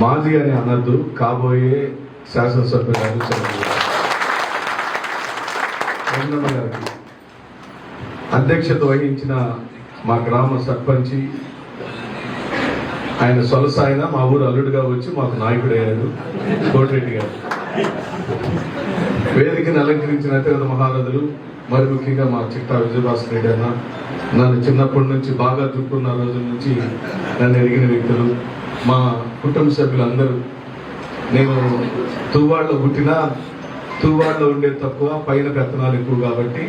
మాజీ అని అనద్దు కాబోయే శాసనసభ్యులు గారు చంద్రమ్మ గారికి అధ్యక్షత వహించిన మా గ్రామ సర్పంచి ఆయన సొలసాయన మా ఊరు అల్లుడుగా వచ్చి మాకు నాయకుడు కోటిరెడ్డి గారు. వేదికను అలంకరించిన అతిరథ మహారథులు మరి ముఖ్యంగా మా చిట్టా విజయభాస్కర్ రెడ్డి అన్న నన్ను చిన్నప్పటి నుంచి బాగా చూపుకున్న రోజుల నుంచి నన్ను ఎరిగిన వ్యక్తులు మా కుటుంబ సభ్యులందరూ. నేను తూవాడలో పుట్టినా తూవాడలో ఉండేది తక్కువ పైన పెత్తనాలు ఎక్కువ కాబట్టి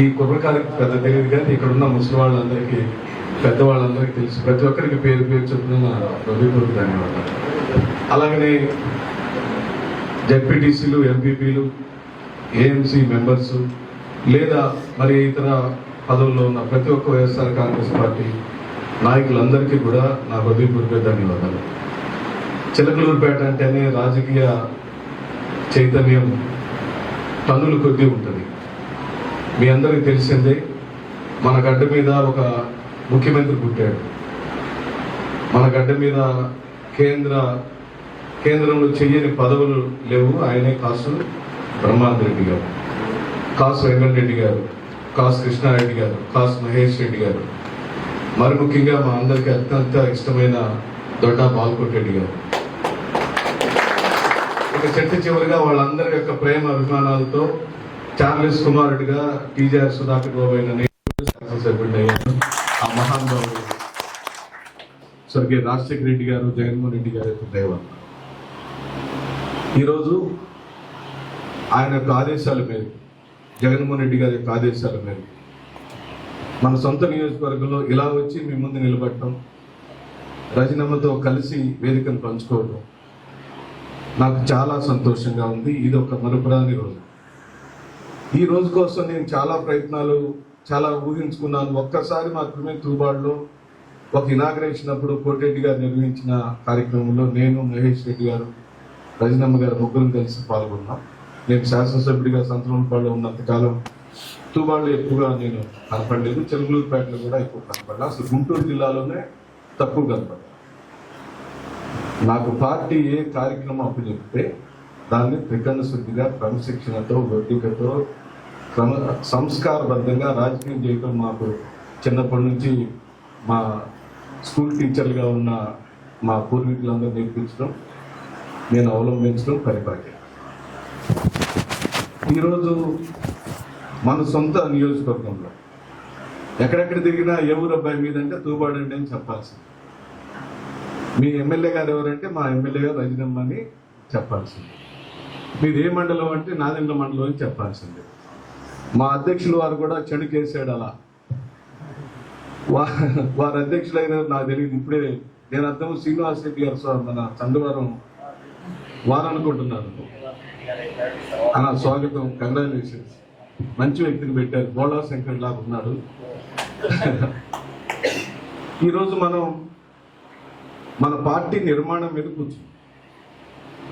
ఈ కుర్రకారికి పెద్ద తెలియదు కానీ ఇక్కడ ఉన్న ముసలి వాళ్ళందరికీ పెద్దవాళ్ళందరికీ తెలుసు. ప్రతి ఒక్కరికి పేరు పేరు చెప్తున్న నా హృదయపూర్వక ధన్యవాదాలు. అలాగనే జడ్పీటీసీలు ఎంపీపీలు ఏఎంసీ మెంబర్స్ లేదా మరి ఇతర పదవుల్లో ఉన్న ప్రతి ఒక్క వైఎస్ఆర్ కాంగ్రెస్ పార్టీ నాయకులందరికీ కూడా నా హృదయపూర్వక ధన్యవాదాలు. చిలకలూరుపేట అంటేనే రాజకీయ చైతన్యం టన్నుల కొద్దీ ఉంటుంది. మీ అందరికీ తెలిసిందే మన గడ్డ మీద ఒక ముఖ్యమంత్రి పుట్టాడు. మన గడ్డ మీద కేంద్ర కేంద్రంలో చెయ్యని పదవులు లేవు. ఆయనే కాసు బ్రహ్మానంద రెడ్డి గారు కాసు వెంకటరెడ్డి గారు కాసు కృష్ణారెడ్డి గారు కాసు మహేష్ రెడ్డి గారు. మరి ముఖ్యంగా మా అందరికీ అత్యంత ఇష్టమైన దొడ్డ బాల్కోటరెడ్డి గారు. ఇక చెట్టు చివరిగా వాళ్ళందరి యొక్క ప్రేమ అభిమానాలతో చార్లెస్ కుమారుడిగా టీజీఆర్ సుధాకర్ బాబు అయిన నేను శాసనసభ్యుడిని ఆ మహానుభావుడు స్వర్గీయ రాజశేఖర రెడ్డి గారు జగన్మోహన్ రెడ్డి గారు యొక్క దైవం. ఈరోజు ఆయన యొక్క ఆదేశాల మేరకు జగన్మోహన్ రెడ్డి గారి యొక్క ఆదేశాల మేరకు మన సొంత నియోజకవర్గంలో ఇలా వచ్చి మీ ముందు నిలబడటం రజనమ్మతో కలిసి వేదికను పంచుకోవడం నాకు చాలా సంతోషంగా ఉంది. ఇది ఒక మరుపురాని రోజు. ఈ రోజు కోసం నేను చాలా ప్రయత్నాలు చాలా ఊహించుకున్నాను. ఒక్కసారి మాత్రమే తూబాడులో ఒక ఇనాగ్రేషన్ అప్పుడు కోటిరెడ్డి గారు నిర్వహించిన కార్యక్రమంలో నేను మహేష్ రెడ్డి గారు రజనమ్మ గారు ముగ్గురం కలిసి పాల్గొన్నాం. నేను శాసనసభ్యుడిగా సంతలోనిపాడులో ఉన్నంత కాలం తూబాళ్ళు ఎక్కువగా నేను కనపడలేదు. చెలుగులూరుపేటలో కూడా ఎక్కువ కనపడలేదు అసలు గుంటూరు జిల్లాలోనే తక్కువ కనపడ్డా నాకు పార్టీ ఏ కార్యక్రమం అప్పు చెప్తే దాన్ని త్రికరణ శుద్ధిగా క్రమశిక్షణతో ఒడ్డికతో క్రమ సంస్కారబద్ధంగా రాజకీయం చేయటం మాకు చిన్నప్పటి నుంచి మా స్కూల్ టీచర్లుగా ఉన్న మా పూర్వీకులందరూ నేర్పించడం నేను అవలంబించడం పరిపాటి. ఈరోజు మన సొంత నియోజకవర్గంలో ఎక్కడెక్కడ తిరిగినా ఎవరు అబ్బాయి మీదంటే తూబాడండి అని చెప్పాల్సింది. మీ ఎమ్మెల్యే గారు ఎవరంటే మా ఎమ్మెల్యే గారు రజనమ్మ అని చెప్పాల్సింది. మీరు ఏ మండలం అంటే నాదెండ్ల మండలం అని చెప్పాల్సింది. మా అధ్యక్షులు వారు కూడా చెడుకేసాడు అలా. వారు వారి అధ్యక్షులైన నాకు తెలియదు ఇప్పుడే నేను అర్థం శ్రీనివాస్ రెడ్డి గారు సార్ మన చంద్రవారం వారనుకుంటున్నారు. అలా స్వాగతం కంగ్రాచులేషన్స్ మంచి వ్యక్తిని పెట్టారు. బోళా శంకర్ లాగా ఉన్నాడు. ఈరోజు మనం మన పార్టీ నిర్మాణం మీద కూర్చుంది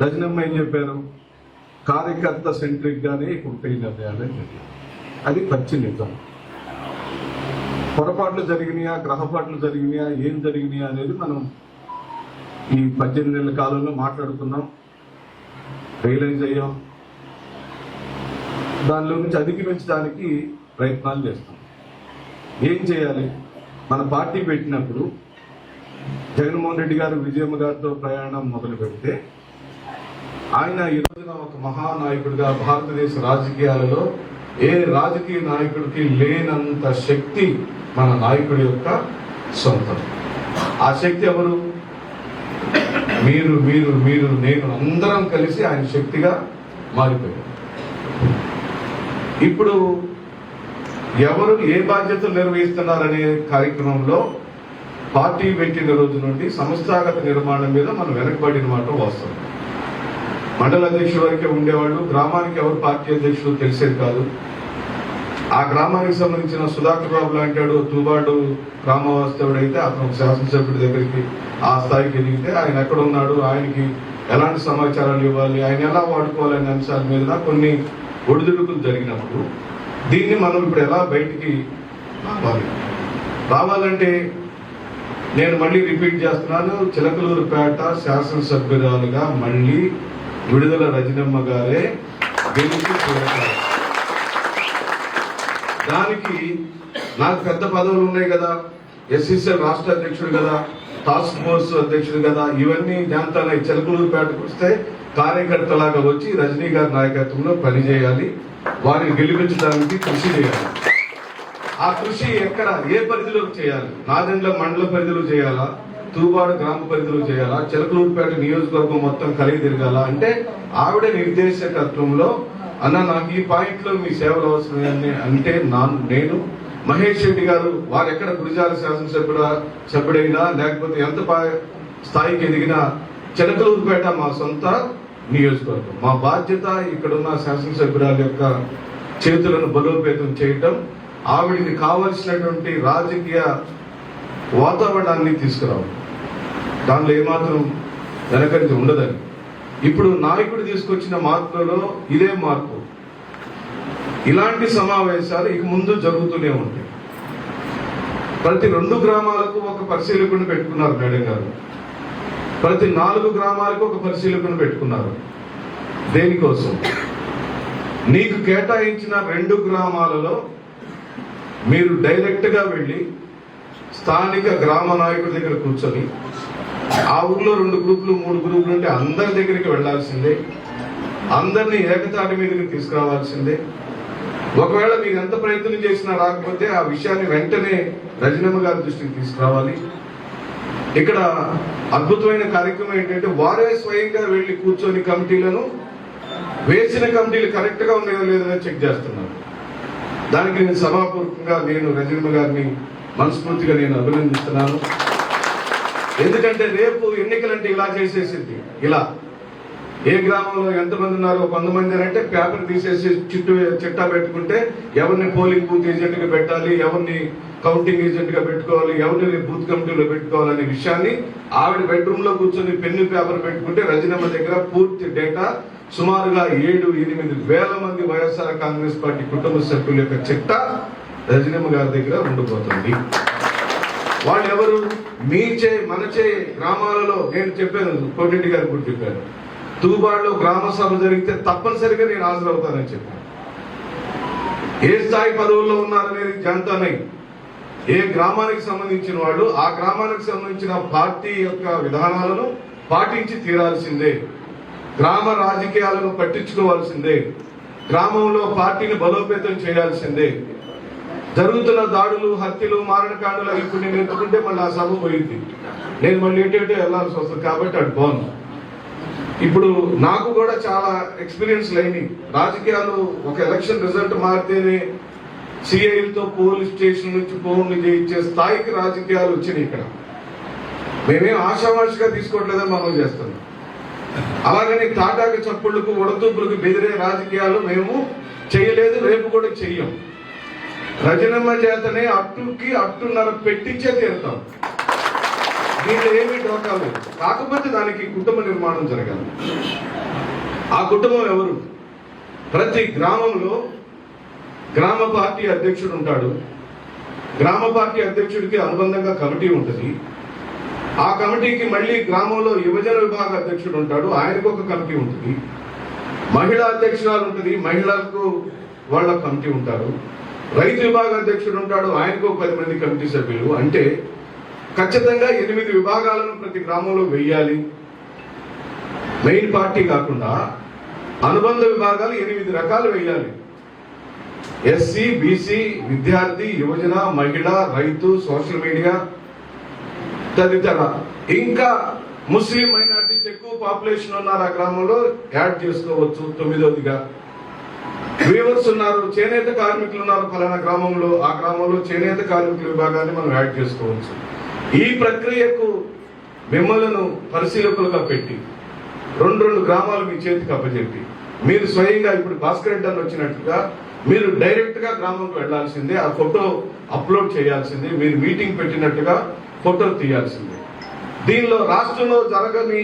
రజనమ్మ ఏం చెప్పారు? కార్యకర్త సెంట్రిక్గానే ఉంటాయి నిర్ణయాలు అది పచ్చి నిజం. పొరపాట్లు జరిగినాయా? గ్రహపాట్లు జరిగినాయా? ఏం జరిగినాయా అనేది మనం ఈ పద్దెనిమిది నెలల కాలంలో మాట్లాడుకున్నాం. రియలైజ్ అయ్యాం దానిలో నుంచి అధిగమించడానికి ప్రయత్నాలు చేస్తాం. ఏం చేయాలి? మన పార్టీ పెట్టినప్పుడు జగన్మోహన్ రెడ్డి గారు విజయమ్మ గారితో ప్రయాణం మొదలు పెడితే ఆయన ఈ రోజున ఒక మహానాయకుడిగా భారతదేశ రాజకీయాలలో ఏ రాజకీయ నాయకుడికి లేనంత శక్తి మన నాయకుడి యొక్క సొంతం. ఆ శక్తి ఎవరు? మీరు మీరు మీరు నేను అందరం కలిసి ఆయన శక్తిగా మారిపోయారు ఇప్పుడు ఎవరు ఏ బాధ్యతలు నిర్వహిస్తున్నారనే కార్యక్రమంలో పార్టీ పెట్టిన రోజు నుండి సంస్థాగత నిర్మాణం మీద మనం వెనకబడిన మాట వాస్తవం. మండల అధ్యక్షుడు వరకే ఉండేవాళ్ళు గ్రామానికి ఎవరు పార్టీ అధ్యక్షుడు తెలిసేది కాదు. ఆ గ్రామానికి సంబంధించిన సుధాకర్ బాబు లాంటి తుబాడు గ్రామవాస్తవుడు అయితే అతను శాసనసభ్యుడి దగ్గరికి ఆ స్థాయికి ఎదిగితే ఆయన ఎక్కడ ఉన్నాడు ఆయనకి ఎలాంటి సమాచారాలు ఇవ్వాలి ఆయన ఎలా వాడుకోవాలనే అంశాల మీద కొన్ని ఒడిదుడుకులు జరిగినప్పుడు దీన్ని మనం ఇప్పుడు ఎలా బయటికి రావాలి? రావాలంటే నేను మళ్ళీ రిపీట్ చేస్తున్నాను చిలకలూరుపేట శాసనసభ్యురాలుగా మళ్ళీ విడుదల రజనమ్మ గారే గెలిచి చూడాలి దానికి నాకు పెద్ద పదవులు ఉన్నాయి కదా. ఎస్సీసీఎల్ రాష్ట్ర అధ్యక్షుడు కదా టాస్క్ ఫోర్స్ అధ్యక్షుడు కదా ఇవన్నీ జాంతాన చిలకలూరుపేటకు వస్తే కార్యకర్తలాగా వచ్చి రజనీ గారి నాయకత్వంలో పనిచేయాలి వారిని గెలిపించడానికి కృషి చేయాలి. ఆ కృషి ఎక్కడ ఏ పరిధిలో చేయాలి? నాదెండ్ల మండల పరిధిలో చేయాలా? తూబాడు గ్రామ పరిధిలో చేయాలా? చిలకలూరుపేట నియోజకవర్గం మొత్తం కలిగి తిరగాల? అంటే ఆవిడ నిర్దేశకత్వంలో అన్న నాకు ఈ పాయింట్లో మీ సేవలు అవసరమే అంటే నా నేను మహేష్ రెడ్డి గారు వారు ఎక్కడ గురిజాల శాసనసభ్యుడ సభ్యుడైనా లేకపోతే ఎంత స్థాయికి ఎదిగినా చిలకలూరుపేట మా సొంత నియోజకవర్గం. మా బాధ్యత ఇక్కడున్న శాసనసభ్యురాల యొక్క చేతులను బలోపేతం చేయటం ఆవిడికి కావలసినటువంటి రాజకీయ వాతావరణాన్ని తీసుకురావడం దానిలో ఏమాత్రం వెనకరించి ఉండదని ఇప్పుడు నాయకుడు తీసుకొచ్చిన మార్పులలో ఇదే మార్పు. ఇలాంటి సమావేశాలు ఇక ముందు జరుగుతూనే ఉంటాయి. ప్రతి రెండు గ్రామాలకు ఒక పరిశీలకుని పెట్టుకున్నారు మేడం గారు. ప్రతి నాలుగు గ్రామాలకు ఒక పరిశీలకుని పెట్టుకున్నారు. దేనికోసం? నీకు కేటాయించిన రెండు గ్రామాలలో మీరు డైరెక్ట్గా వెళ్ళి స్థానిక గ్రామ నాయకుడి దగ్గర కూర్చొని ఆ ఊర్లో రెండు గ్రూపులు మూడు గ్రూపులు ఉంటే అందరి దగ్గరికి వెళ్ళాల్సిందే. అందరినీ ఏకతాటి మీదకి తీసుకురావాల్సిందే. ఒకవేళ మీరు ఎంత ప్రయత్నం చేసినా రాకపోతే ఆ విషయాన్ని వెంటనే రజనమ్మ గారి దృష్టికి తీసుకురావాలి. ఇక్కడ అద్భుతమైన కార్యక్రమం ఏంటంటే వారే స్వయంగా వెళ్ళి కూర్చొని కమిటీలను వేసిన కమిటీలు కరెక్ట్గా ఉన్నాయో లేదో చెక్ చేస్తున్నారు. దానికి నేను సభాపూర్వకంగా నేను రజనమ్మ గారిని మనస్ఫూర్తిగా నేను అభినందిస్తున్నాను. ఎందుకంటే రేపు ఎన్నికలంటే ఇలా చేసేసింది. ఇలా. ఏ గ్రామంలో ఎంతమంది ఉన్నారో కొంతమంది అంటే పేపర్ తీసేసి చుట్టూ చిట్టా పెట్టుకుంటే ఎవరిని పోలింగ్ బూత్ ఏజెంట్గా పెట్టాలి ఎవరిని కౌంటింగ్ ఏజెంట్గా పెట్టుకోవాలి ఎవరిని బూత్ కమిటీలో పెట్టుకోవాలనే విషయాన్ని ఆవిడ బెడ్రూమ్లో కూర్చొని పెన్ను పేపర్ పెట్టుకుంటే రజనమ్మ దగ్గర పూర్తి డేటా సుమారుగా ఏడు ఎనిమిది వేల మంది వైఎస్ఆర్ కాంగ్రెస్ పార్టీ కుటుంబ సభ్యుల యొక్క చిట్టా రజనమ్మ గారి దగ్గర ఉండిపోతుంది. వాళ్ళు ఎవరు మీ చే మన చే గ్రామాలలో నేను చెప్పాను కోటిరెడ్డి గారు కూడా చెప్పాను తూబాడులో గ్రామ సభ జరిగితే తప్పనిసరిగా నేను హాజరవుతానని చెప్పాను. ఏ స్థాయి పదవుల్లో ఉన్నారనేది జంతనై ఏ గ్రామానికి సంబంధించిన వాళ్ళు ఆ గ్రామానికి సంబంధించిన పార్టీ యొక్క విధానాలను పాటించి తీరాల్సిందే. గ్రామ రాజకీయాలను పట్టించుకోవాల్సిందే. గ్రామంలో పార్టీని బలోపేతం చేయాల్సిందే. జరుగుతున్న దాడులు హత్యలు మారణకాండలు అవి ఇప్పుడు నేను ఎత్తుకుంటే మళ్ళీ ఆ సభ పోయింది. నేను మళ్ళీ ఎటు ఎటు వెళ్ళాల్సి వస్తుంది కాబట్టి అటు బాగుంది ఇప్పుడు నాకు కూడా చాలా ఎక్స్పీరియన్స్ లేని రాజకీయాలు ఒక ఎలక్షన్ రిజల్ట్ మారితేనే సిఐలతో పోలీస్ స్టేషన్ నుంచి ఫోన్లు చేయించే స్థాయికి రాజకీయాలు వచ్చినాయి ఇక్కడ. మేమేం ఆశావాషిగా తీసుకోవట్లేదని మనం చేస్తున్నాం అలాగని తాటాకి చప్పుళ్ళకు ఉడతూపులకు బెదిరే రాజకీయాలు మేము చేయలేదు రేపు కూడా చెయ్యం. రజనమ్మ చేతనే అట్టుకి అట్టున్నర పెట్టించే తీరుతాం. దీంట్లో ఏమీ డోకాలు కాకపోతే దానికి కుటుంబ నిర్మాణం జరగాలి. ఆ కుటుంబం ఎవరు? ప్రతి గ్రామంలో గ్రామ పార్టీ అధ్యక్షుడు ఉంటాడు. గ్రామ పార్టీ అధ్యక్షుడికి అనుబంధంగా కమిటీ ఉంటుంది. ఆ కమిటీకి మళ్ళీ గ్రామంలో యువజన విభాగ అధ్యక్షుడు ఉంటాడు. ఆయనకు ఒక కమిటీ ఉంటుంది. మహిళా అధ్యక్షురాలు ఉంటుంది. మహిళలకు వాళ్ళ కమిటీ ఉంటారు. రైతు విభాగ అధ్యక్షుడు ఉంటాడు. ఆయనకు పది మంది కమిటీ సభ్యులు. అంటే ఖచ్చితంగా ఎనిమిది విభాగాలను ప్రతి గ్రామంలో వెయ్యాలి. మెయిన్ పార్టీ కాకుండా అనుబంధ విభాగాలు ఎనిమిది రకాలు వేయాలి ఎస్సీ బీసీ విద్యార్థి యువజన మహిళ రైతు సోషల్ మీడియా తదితర. ఇంకా ముస్లిం మైనార్టీస్ ఎక్కువ పాపులేషన్ ఉన్నారు ఆ గ్రామంలో. యాడ్ చేసుకోవచ్చు తొమ్మిదవదిగా వీవర్స్ ఉన్నారు చేనేత కార్మికులు ఉన్నారు ఫలానా గ్రామంలో. ఆ గ్రామంలో చేనేత కార్మికుల విభాగాన్ని మనం యాడ్ చేసుకోవచ్చు. ఈ ప్రక్రియకు మిమ్మలను పరిశీలకులుగా పెట్టి రెండు రెండు గ్రామాలు మీ చేతికి అప్పచెప్పి మీరు స్వయంగా ఇప్పుడు భాస్కర్ రెడ్డి వచ్చినట్టుగా మీరు డైరెక్ట్గా గ్రామంకి వెళ్ళాల్సిందే ఆ ఫోటో అప్లోడ్ చేయాల్సిందే మీరు మీటింగ్ పెట్టినట్టుగా ఫోటో తీయాల్సిందే. దీనిలో రాష్ట్రంలో జరగని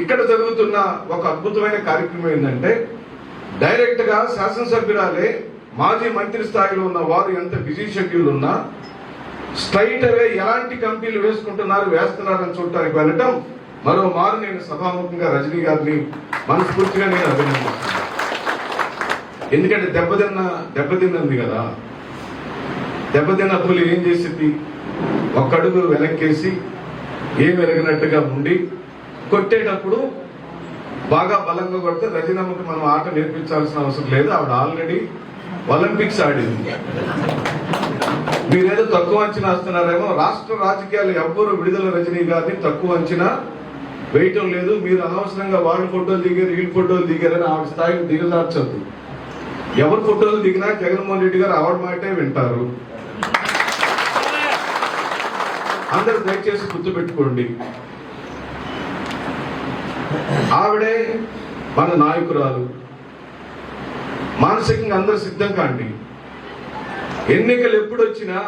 ఇక్కడ జరుగుతున్న ఒక అద్భుతమైన కార్యక్రమం ఏంటంటే డైరెక్ట్గా శాసనసభ్యురాలే మాజీ మంత్రి స్థాయిలో ఉన్న వారు ఎంత బిజీ షెడ్యూల్ ఉన్నా స్ట్రైట్ అవే ఎలాంటి కంపెనీలు వేసుకుంటున్నారు వేస్తున్నారని చూడటానికి వెళ్ళటం మరో మారు నేను సభాముఖంగా రజనీ గారిని మనస్ఫూర్తిగా నేను అభినందిస్తున్నాను. ఎందుకంటే దెబ్బతిన్న దెబ్బతిన్నది కదా. దెబ్బతిన్న పులి ఏం చేసింది? ఒక్కడుగు వెనక్కేసి ఏం ఎరగినట్టుగా ఉండి కొట్టేటప్పుడు బాగా బలంగా కొడితే రజనమ్మకి మనం ఆట నేర్పించాల్సిన అవసరం లేదు. ఆవిడ ఆల్రెడీ ఒలింపిక్స్ ఆడింది. మీరేదో తక్కువ అంచనా వస్తున్నారేమో. రాష్ట్ర రాజకీయాలు ఎవ్వరూ విడుదల రజనీ గారిని తక్కువ అంచనా వేయటం లేదు. మీరు అనవసరంగా వాళ్ళ ఫోటోలు దిగారు వీళ్ళ ఫోటోలు దిగారని ఆవిడ స్థాయికి దిగదార్చద్దు ఎవరి ఫోటోలు దిగినా జగన్మోహన్ రెడ్డి గారు ఆవిడ మాటే వింటారు. అందరూ దయచేసి గుర్తుపెట్టుకోండి. ఆవిడే మన నాయకురాలు. మానసికంగా అందరూ సిద్ధం కాండి ఎన్నికలు ఎప్పుడు వచ్చినా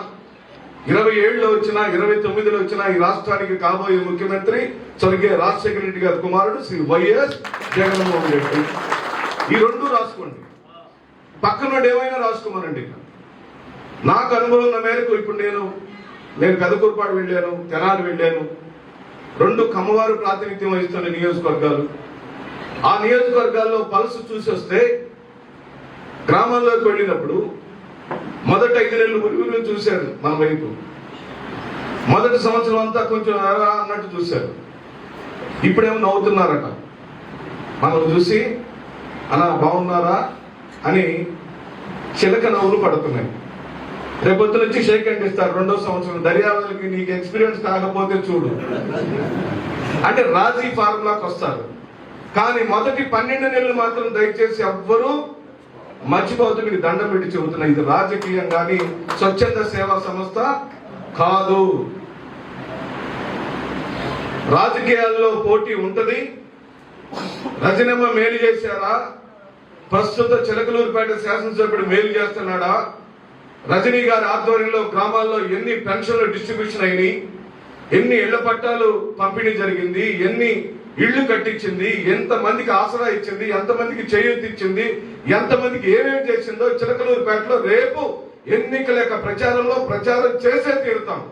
ఇరవై ఏడులో వచ్చినా ఇరవై తొమ్మిదిలో వచ్చినా ఈ రాష్ట్రానికి కాబోయే ముఖ్యమంత్రి స్వర్గీయ రాజశేఖర రెడ్డి గారి కుమారుడు శ్రీ వైఎస్ జగన్మోహన్ రెడ్డి. ఈ రెండు రాసుకోండి. పక్కన ఏమైనా రాసుకోమనండి నాకు అనుభవం ఉన్న మేరకు ఇప్పుడు నేను నేను పెదకూరుపాడు వెళ్ళాను తెనాలి వెళ్ళాను రెండు కమ్మవారు ప్రాతినిధ్యం వహిస్తున్న నియోజకవర్గాలు. ఆ నియోజకవర్గాల్లో పల్స్ చూసి వస్తే గ్రామాల్లోకి వెళ్ళినప్పుడు మొదట ఐదు నెలలు మురుగులు చూశారు మన వైపు. మొదటి సంవత్సరం అంతా కొంచెం అలా అన్నట్టు చూశారు. ఇప్పుడేమో నవ్వుతున్నారట మనం చూసి అలా బాగున్నారా? అని చిలక నవ్వులు పడుతున్నాయి. రేపొద్దున వచ్చి షేక్ హ్యాండ్ ఇస్తారు రెండో సంవత్సరం. దర్యావాళ్ళకి నీకు ఎక్స్పీరియన్స్ కాకపోతే చూడు. అంటే రాజీ ఫార్ములాకి వస్తారు. కానీ మొదటి పన్నెండు నెలలు మాత్రం దయచేసి ఎవ్వరూ మర్చిపోతూ మీకు దండం పెట్టి చెబుతున్నా. ఇది రాజకీయం కానీ స్వచ్ఛంద సేవా సంస్థ కాదు. రాజకీయాల్లో పోటీ ఉంటుంది. రజనమ్మ మేలు చేశారా? ప్రస్తుత చిలకలూరుపేట శాసనసభ్యుడు మేలు చేస్తున్నాడా? రజనీ గారి ఆధ్వర్యంలో గ్రామాల్లో ఎన్ని పెన్షన్లు డిస్ట్రిబ్యూషన్ అయినాయి ఎన్ని ఇళ్ళ పట్టాలు పంపిణీ జరిగింది ఎన్ని ఇళ్ళు కట్టించింది ఎంత మందికి ఆసరా ఇచ్చింది ఎంతమందికి చేయూతి ఇచ్చింది ఎంతమందికి ఏమేమి చేసిందో చిలకలూరుపేటలో రేపు ఎన్నికల యొక్క ప్రచారంలో ప్రచారం చేసే తీరుతాం.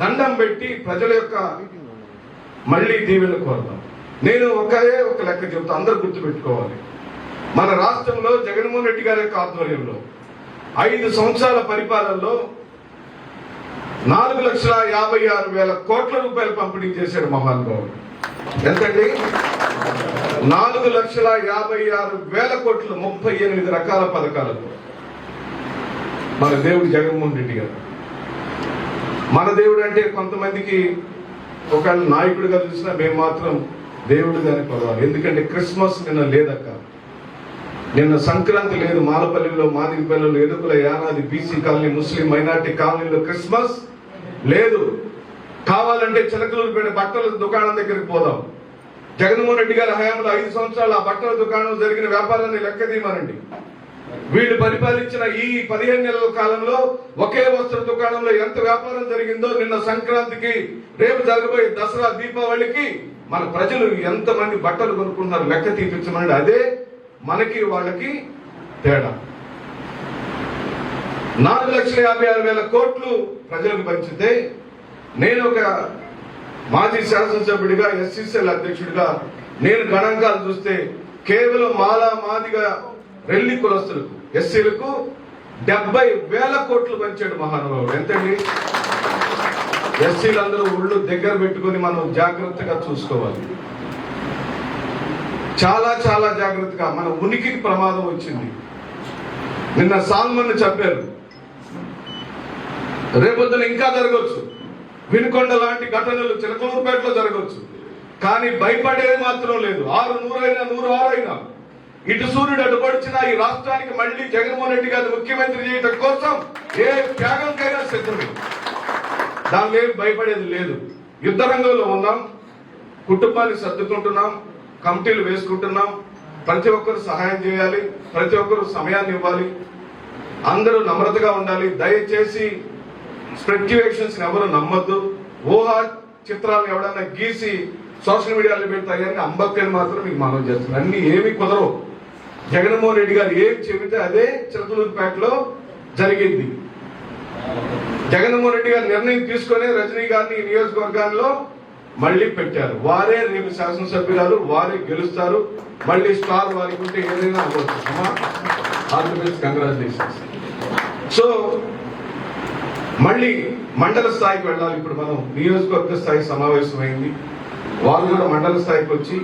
దండం పెట్టి ప్రజల యొక్క మళ్ళీ దీవెలు కోరుతాం. నేను ఒకే ఒక లెక్క చెబుతా గుర్తు గుర్తుపెట్టుకోవాలి. మన రాష్ట్రంలో జగన్మోహన్ రెడ్డి గారి యొక్క ఆధ్వర్యంలో ఐదు సంవత్సరాల పరిపాలనలో నాలుగు లక్షల యాభై ఆరు వేల కోట్ల రూపాయలు పంపిణీ చేశాడు మహానుభావుడు ఎంతండి? నాలుగు లక్షల యాభై ఆరు వేల కోట్లు ముప్పై ఎనిమిది రకాల పథకాలకు. మన దేవుడు జగన్మోహన్ రెడ్డి గారు. మన దేవుడు అంటే కొంతమందికి ఒక నాయకుడిగా చూసినా మేము మాత్రం దేవుడు గారి కొలవాలి. ఎందుకంటే క్రిస్మస్ నిన్న లేదక్క. నిన్న సంక్రాంతి లేదు మాలపల్లిలో మాదిగపల్లిలో ఎదుకుల Yanadi BC colony Muslim minority కాలనీలో క్రిస్మస్ లేదు. కావాలంటే చిలకలూరుపేట బట్టల దుకాణం దగ్గరికి పోదాం. జగన్మోహన్ రెడ్డి గారి హయాంలో ఐదు సంవత్సరాలు ఆ బట్టల దుకాణం జరిగిన వ్యాపారాన్ని లెక్క తీయమనండి. వీళ్ళు పరిపాలించిన ఈ పదిహేను నెలల కాలంలో ఒకే వస్త్ర దుకాణంలో ఎంత వ్యాపారం జరిగిందో నిన్న సంక్రాంతికి రేపు జరగబోయే దసరా దీపావళికి మన ప్రజలు ఎంతమంది బట్టలు కొనుక్కుంటున్నారు లెక్క తీపించమండి అదే మనకి వాళ్ళకి తేడా. నాలుగు లక్షల యాభై ఆరు వేల కోట్లు ప్రజలకు పంచితే నేను ఒక మాజీ శాసనసభ్యుడిగా ఎస్సీసీఎల్ అధ్యక్షుడిగా నేను గణాంకాలు చూస్తే కేవలం మాలా మాదిగా రెల్లి కులస్తులకు ఎస్సీలకు డెబ్బై వేల కోట్లు పంచాడు మహానుభావుడు. ఎంతండి? ఎస్సీలందరూ ఒళ్ళు దగ్గర పెట్టుకొని మనం జాగ్రత్తగా చూసుకోవాలి. చాలా చాలా జాగ్రత్తగా మన ఉనికికి ప్రమాదం వచ్చింది. నిన్న సాల్మన్ చెప్పారు రేపొద్దున ఇంకా జరగవచ్చు వినుకొండ లాంటి ఘటనలు చిలకలూరుపేటలో జరగవచ్చు కానీ భయపడేది మాత్రం లేదు. ఆరు నూరైనా నూరు ఆరైనా. ఇటు సూర్యుడు అడ్డుపడిచిన ఈ రాష్ట్రానికి మళ్ళీ జగన్మోహన్ రెడ్డి గారిని ముఖ్యమంత్రి చేయడం కోసం ఏ త్యాగంకైనా సిద్ధమే. దానిలో ఏం భయపడేది లేదు. యుద్ధ రంగంలో ఉన్నాం. కుటుంబాన్ని సర్దుకుంటున్నాం. కమిటీలు వేసుకుంటున్నాం. ప్రతి ఒక్కరు సహాయం చేయాలి ప్రతి ఒక్కరు సమయాన్ని ఇవ్వాలి. అందరూ నమ్రతగా ఉండాలి. దయచేసి స్పెక్యులేషన్స్ ఎవరు నమ్మద్దు. ఊహా చిత్రాలు ఎవడన్నా గీసి సోషల్ మీడియాలో పెడతాయని అంబక్కని మాత్రం మీకు మనం చేస్తున్నారు. అన్ని ఏమి కుదరవు. జగన్మోహన్ రెడ్డి గారు ఏం చెబితే అదే చిలకలూరుపేటలో జరిగింది. జగన్మోహన్ రెడ్డి గారు నిర్ణయం తీసుకొని రజనీ గారిని నియోజకవర్గాల్లో మళ్ళీ పెట్టారు. వారే రేపు శాసనసభ్యురాలు వారే గెలుస్తారు. మళ్ళీ స్టార్ వారికి ఉంటే ఏదైనా అవ్వచ్చు. కంగ్రాచులేషన్స్. సో మళ్ళీ మండల స్థాయికి వెళ్ళాలి. ఇప్పుడు మనం నియోజకవర్గ స్థాయి సమావేశమైంది. వాళ్ళు కూడా మండల స్థాయికి వచ్చి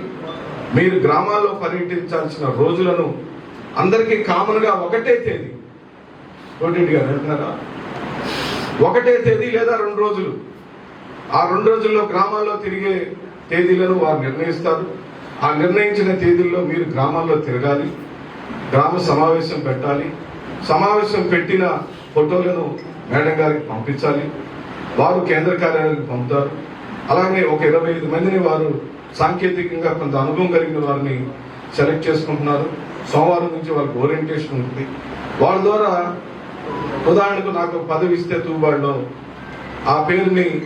మీరు గ్రామాల్లో పర్యటించాల్సిన రోజులను అందరికీ కామన్గా ఒకటే తేదీ. కోటి గారు అంటున్నారా? ఒకటే తేదీ లేదా రెండు రోజులు? ఆ రెండు రోజుల్లో గ్రామాల్లో తిరిగే తేదీలను వారు నిర్ణయిస్తారు. ఆ నిర్ణయించిన తేదీల్లో మీరు గ్రామాల్లో తిరగాలి. గ్రామ సమావేశం పెట్టాలి. సమావేశం పెట్టిన ఫోటోలను మేడం గారికి పంపించాలి. వారు కేంద్ర కార్యాలయానికి పంపుతారు. అలాగే ఒక ఇరవై ఐదు మందిని వారు సాంకేతికంగా కొంత అనుభవం కలిగిన వారిని సెలెక్ట్ చేసుకుంటున్నారు. సోమవారం నుంచి వాళ్ళకి ఓరియంటేషన్ ఉంటుంది. వాళ్ళ ద్వారా ఉదాహరణకు నాకు పదవి ఇస్తే తూబాడులో ఆ పేరుని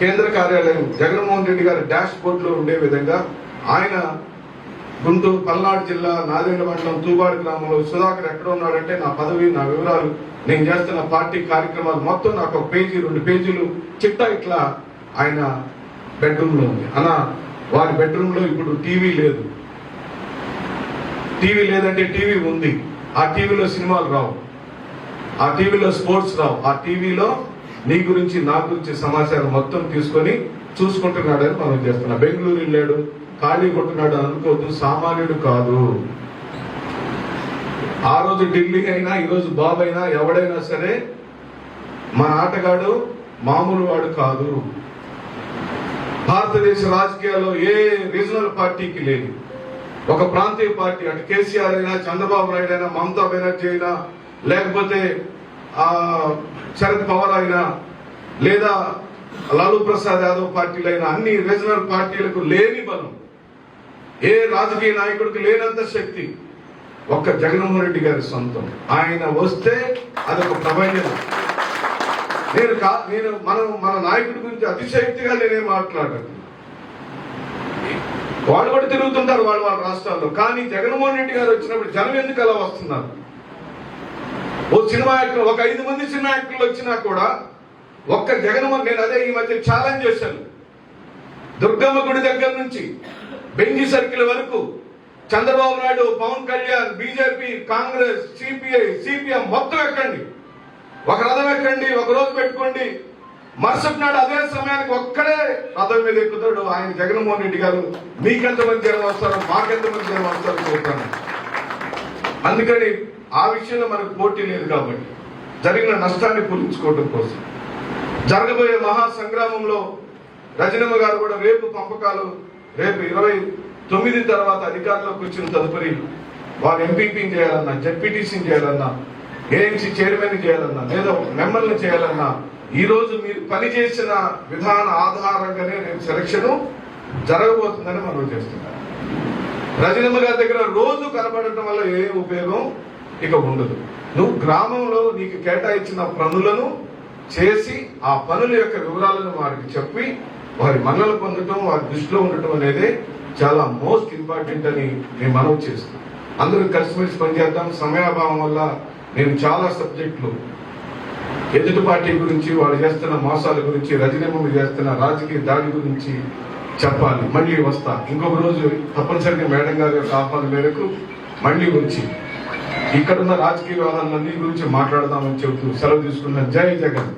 కేంద్ర కార్యాలయం జగన్మోహన్ రెడ్డి గారి డాష్ బోర్డ్లో ఉండే విధంగా ఆయన గుంటూరు పల్నాడు జిల్లా నాదేండ్ల మండలం తూబాడు గ్రామంలో సుధాకర్ ఎక్కడ ఉన్నాడంటే నా పదవి నా వివరాలు నేను చేస్తున్న పార్టీ కార్యక్రమాలు మొత్తం నాకు ఒక పేజీ రెండు పేజీలు చిట్టా ఇట్లా ఆయన బెడ్రూమ్లో ఉంది. అన్న వారి బెడ్రూమ్లో ఇప్పుడు టీవీ లేదు. టీవీ లేదంటే టీవీ ఉంది. ఆ టీవీలో సినిమాలు రావు. ఆ టీవీలో స్పోర్ట్స్ రావు. ఆ టీవీలో నీ గురించి నా గురించి సమాచారం మొత్తం తీసుకొని చూసుకుంటున్నాడని మనం చేస్తున్నాం. బెంగళూరు వెళ్ళాడు ఖాళీ కొట్టున్నాడు అనుకోవద్దు సామాన్యుడు కాదు. ఆ రోజు ఢిల్లీ అయినా ఈరోజు బాబు అయినా ఎవడైనా సరే మన ఆటగాడు మామూలు వాడు కాదు. భారతదేశ రాజకీయాల్లో ఏ రీజనల్ పార్టీకి లేదు. ఒక ప్రాంతీయ పార్టీ అంటే కేసీఆర్ అయినా చంద్రబాబు నాయుడు అయినా మమతా బెనర్జీ అయినా లేకపోతే శరద్ పవార్ అయినా లేదా లాలూ ప్రసాద్ యాదవ్ పార్టీలైనా అన్ని రీజనల్ పార్టీలకు లేని బలం ఏ రాజకీయ నాయకుడికి లేనంత శక్తి ఒక్క జగన్మోహన్ రెడ్డి గారి సొంతం. ఆయన వస్తే అదొక ప్రభంజనం. నేను కా నేను మనం మన నాయకుడి గురించి అతిశక్తిగా నేనే మాట్లాడను. వాళ్ళు కూడా తిరుగుతుంటారు వాళ్ళు వాళ్ళ రాష్ట్రాల్లో. కానీ జగన్మోహన్ రెడ్డి గారు వచ్చినప్పుడు జనం ఎందుకు అలా వస్తున్నారు? ఓ సినిమా యాక్టర్ ఒక ఐదు మంది సినిమా యాక్టర్లు వచ్చినా కూడా ఒక్క జగన్మోహన్ నేను అదే ఈ మధ్య ఛాలెంజ్ చేశాను. దుర్గమ్మ గుడి దగ్గర నుంచి బెంజి సర్కిల్ వరకు Chandrababu Naidu Pawan Kalyan BJP Congress CPI CPM మొత్తం ఎక్కండి. ఒక రథం ఎక్కండి ఒక రోజు పెట్టుకోండి. మరుసటి నాడు అదే సమయానికి ఒక్కడే రథం మీద ఎక్కుతాడు ఆయన జగన్మోహన్ రెడ్డి గారు. మీకెంతమంది జనం వస్తారు మాకెంతమంది జనం వస్తారు చూస్తాను అందుకని ఆ విషయంలో మనకు పోటీ లేదు కాబట్టి జరిగిన నష్టాన్ని పూరించుకోవడం కోసం. జరగబోయే మహా సంగ్రామంలో రజనమ్మ గారు కూడా రేపు పంపకాలు రేపు ఇరవై తొమ్మిది తర్వాత అధికారంలోకి వచ్చిన తదుపరి వారు ఎంపీపీని చేయాలన్నా జడ్పీటీసీని చేయాలన్నా ఏఎంసీ చైర్మన్ చేయాలన్నా లేదా మెంబర్ని చేయాలన్నా ఈరోజు మీరు పనిచేసిన విధాన ఆధారంగానే నేను సెలక్షన్ జరగబోతుందని మనం చేస్తున్నాం. రజనమ్మ గారి దగ్గర రోజు కనబడటం వల్ల ఏ ఉపయోగం? ఇక ఉండదు. నువ్వు గ్రామంలో నీకు కేటాయించిన పనులను చేసి ఆ పనుల యొక్క వివరాలను వారికి చెప్పి వారి మన్నలు పొందటం వారి దృష్టిలో ఉండటం అనేది చాలా మోస్ట్ ఇంపార్టెంట్ అని నేను మనవి చేస్తాను అందరూ కలిసిమెలిసి పనిచేద్దాం. సమయాభావం వల్ల నేను చాలా సబ్జెక్టులు ఎదుటి పార్టీ గురించి వాళ్ళు చేస్తున్న మోసాల గురించి రజనీమ్మ చేస్తున్న రాజకీయ దాడి గురించి చెప్పాలి. మళ్ళీ వస్తా. ఇంకొక రోజు తప్పనిసరిగా మేడం గారి యొక్క ఆహ్వానం మేరకు మళ్ళీ వచ్చి ఇక్కడున్న రాజకీయ వ్యవహారాలన్నీ గురించి మాట్లాడదామని చెబుతూ సెలవు తీసుకున్న జై జగన్.